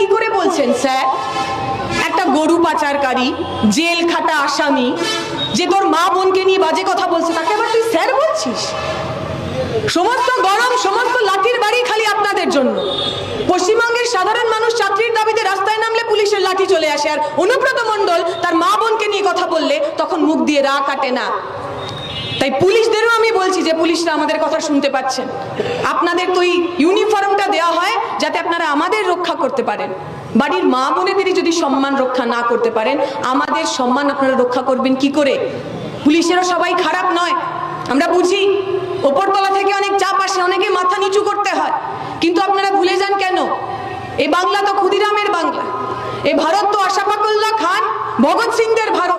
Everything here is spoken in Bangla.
কি করে বলছেন, স্যার? একটা গরু পাচারকারী, জেল খাটা আসামি, যে তোর মা বোনকে নিয়ে বাজে কথা বলছে, তাকে আবার তুই স্যার বলছিস? সমস্ত গরম, সমস্ত লাঠির বাড়ি খালি আপনাদের জন্য। পশ্চিমবঙ্গের সাধারণ মানুষ চাকরির দাবিতে রাস্তায় নামলে পুলিশের লাঠি চলে আসে, আর অনুব্রত মণ্ডল তার মা বোনকে নিয়ে কথা বললে তখন মুখ দিয়ে রা কাটে না। তাই পুলিশদেরও আমি বলছি যে পুলিশরা আমাদের কথা শুনতে পাচ্ছেন। আপনাদের তো এই আপনারা আমাদের রক্ষা করতে পারেন। বাড়ির মা বোনেদেরই যদি সম্মান রক্ষা না করতে পারেন, আমাদের সম্মান আপনারা রক্ষা করবেন কি করে? পুলিশেরও সবাই খারাপ নয়। আমরা বুঝি, ওপরতলা থেকে অনেক চাপ আসে, অনেকে মাথা নিচু করতে হয়। কিন্তু আপনারা ভুলে যান কেন? এ বাংলা তো ক্ষুদিরামের বাংলা। এ ভারত তো আশাফাকুল্লাহ খান, ভগৎ সিংদের ভারত।